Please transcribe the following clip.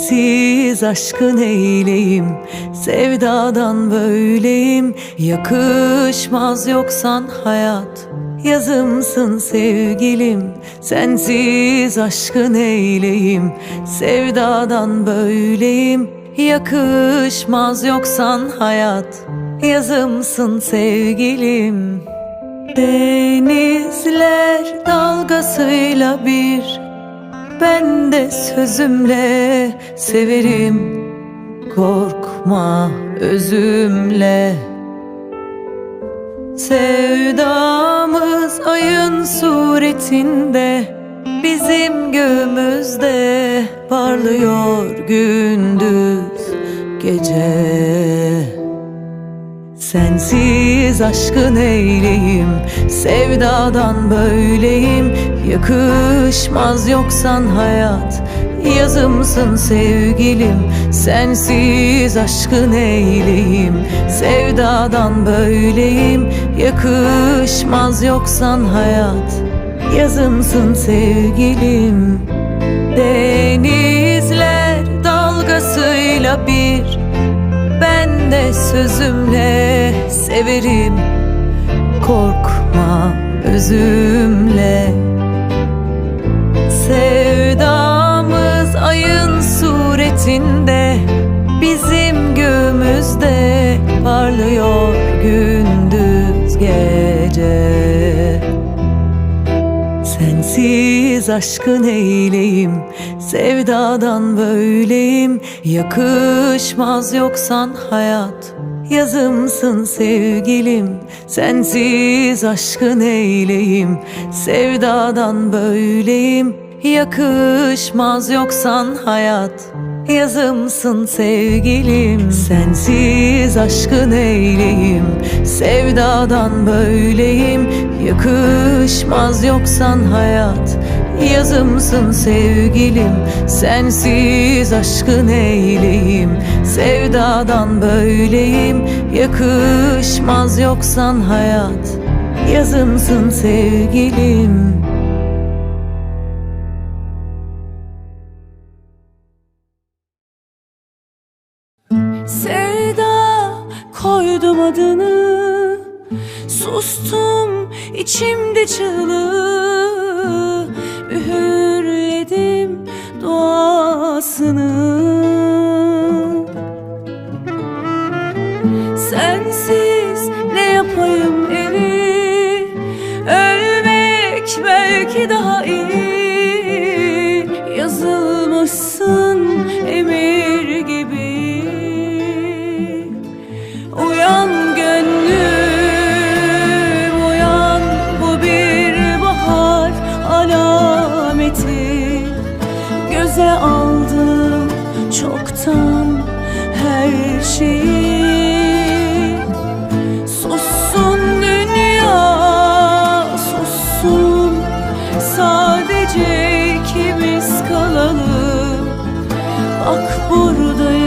Sensiz aşkın eyleyim Sevdadan böyleyim. Yakışmaz yoksan hayat Yazımsın sevgilim. Sensiz aşkın eyleyim Sevdadan böyleyim. Yakışmaz yoksan hayat Yazımsın sevgilim. Denizler dalgasıyla bir ben de sözümle severim. Korkma özümle. Sevdamız ayın suretinde Bizim göğümüzde parlıyor gündüz gece. Sensiz aşkın eyleyim Sevdadan böyleyim Yakışmaz yoksan hayat. Yazımsın sevgilim. Sensiz aşkın eyleyim Sevdadan böyleyim. Yakışmaz yoksan hayat. Yazımsın sevgilim. Denizler dalgasıyla bir. Ben de sözümle severim. Korkma özümle suretinde Bizim göğümüzde parlıyor gündüz gece. Sensiz aşkın eyleyim Sevdadan böyleyim. Yakışmaz yoksan hayat Yazımsın sevgilim. Sensiz aşkın eyleyim Sevdadan böyleyim. Yakışmaz yoksan hayat Yazımsın sevgilim. Sensiz aşkın eyleyim. Sevdadan böyleyim. Yakışmaz yoksan hayat. Yazımsın sevgilim. Sensiz aşkın eyleyim. Sevdadan böyleyim. Yakışmaz yoksan hayat. Yazımsın sevgilim Sevda koydum adını. Sustum içimde çığlığı. Üğürledim duasını. Sensiz ne yapayım eli Ölmek belki daha iyi Sadece ikimiz kalalım Bak burada